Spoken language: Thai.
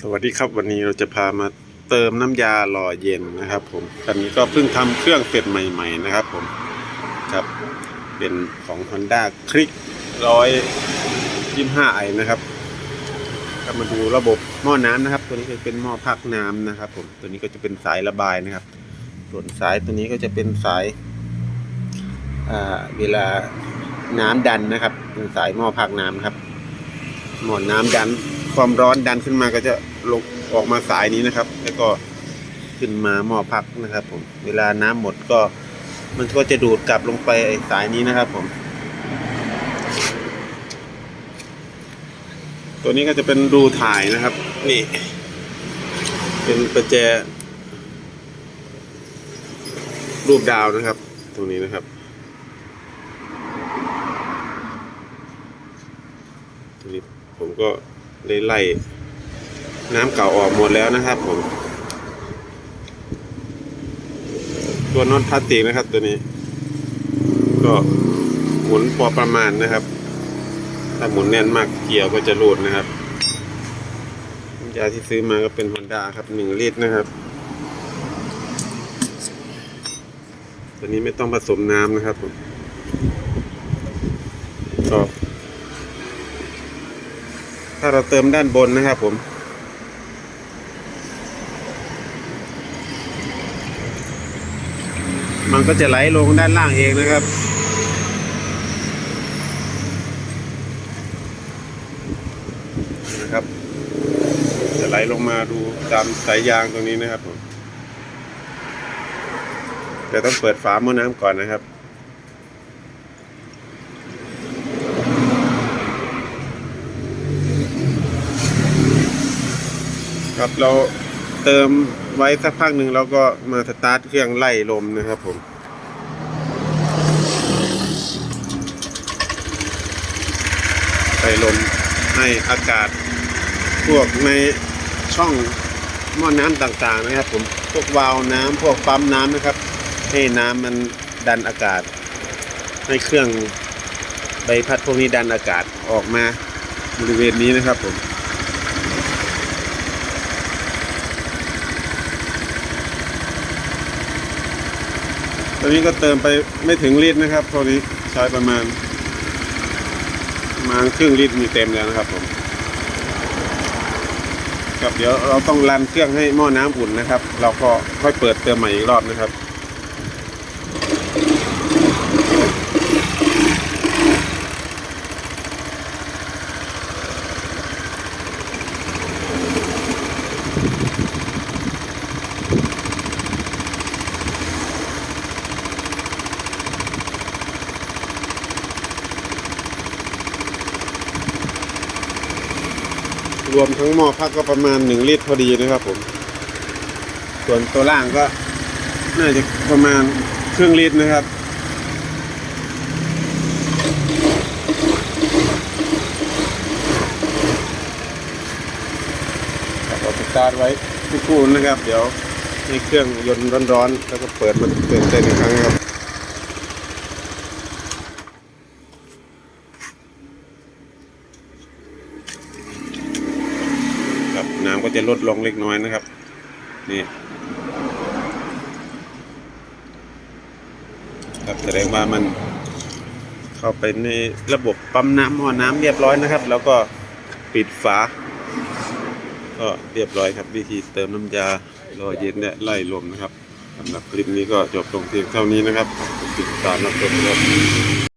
สวัสดีครับวันนี้เราจะพามาเติมน้ำยาหล่อเย็นนะครับ ผมตอนนี้ก็เพิ่งทำเครื่องเสร็จใหม่ ๆ นะครับ ผมครับเป็นของ Honda คลิกร้อยยี่ห้าไอนะครับก็มาดูระบบหม้อน้ำนะครับ ตัวนี้จะเป็นหม้อพักน้ำนะครับ ผมตัวนี้ก็จะเป็นสายระบายนะครับ ส่วนสายตัวนี้ก็จะเป็นสายอ่าเวลาน้ำดันนะครับ เป็นสายหม้อพักน้ำครับหมอนน้ำดัน ความร้อนดันขึ้นมาก็จะลงออกมาสายนี้นะครับ แล้วก็ขึ้นมาหม้อพักนะครับ ผม เวลาน้ำหมดก็มันก็จะดูดกลับลงไปสายนี้นะครับ ผม ตัวนี้ก็จะเป็นรูถ่ายนะครับ นี่ เป็นประแจ รูปดาวนะครับ ตรงนี้นะครับทีนี้ผมก็ เลยไล่น้ำเก่าออกหมดแล้วนะครับผม ตัวน็อตพลาสติกนะครับตัวนี้ ก็หมุนพอประมาณนะครับ ถ้าหมุนแน่นมากเกี่ยวก็จะรูดนะครับน้ำยาที่ซื้อมาก็เป็นฮอนด้าครับหนึ่งลิตรนะครับ ตัวนี้ไม่ต้องผสมน้ำนะครับผมก็ ถ้าเราเติมด้านบนนะครับผม มันก็จะไหลลงด้านล่างเองนะครับนะครับ จะไหลลงมาดูตามสายยางตรงนี้นะครับผมแต่ต้องเปิดฝาหม้อน้ำก่อนนะครับ ครับ เราเติมไว้สักพักหนึ่งเราก็มาสตาร์ทเครื่องไล่ลมนะครับผมไล่ลมให้อากาศพวกในช่องหม้อน้ำต่างๆนะครับ ผมพวกวาล์วน้ำพวกปั๊มน้ำนะครับ ให้น้ำมันดันอากาศ ให้เครื่องใบพัดพวกนี้ดันอากาศออกมาบริเวณนี้นะครับผม ตอนนี้ก็เติมไปไม่ถึงลิตรนะครับตัวนี้ใช้ประมาณประมาณครึ่งลิตรมีเต็มแล้วนะครับผมครับเดี๋ยวเราต้องรันเครื่องให้หม้อน้ำอุ่นนะครับ เราก็ค่อยเปิดเติมใหม่อีกรอบนะครับ รวมทั้งหม้อพักก็ประมาณหนึ่งลิตรพอดีนะครับผม ส่วนตัวล่างก็น่าจะประมาณครึ่งลิตรนะครับครับเราสตาร์ทไว้ทุกคู่นะครับ เดี๋ยวให้เครื่องยนต์ร้อนๆ แล้วก็เปิดมันเปิดเต้นอีกครั้งครับ ครับน้ำ ก็จะลดลงเล็กน้อยนะครับ นี่ครับแสดงว่ามันเข้าไปในระบบปั๊มน้ำหม้อน้ำเรียบร้อยนะครับ แล้วก็ปิดฝา ก็เรียบร้อยครับ วิธีเติมน้ำยารอเย็นและไล่ลมนะครับสำหรับคลิปนี้ก็จบลงเพียงเท่านี้นะครับติดตามรับชมครับ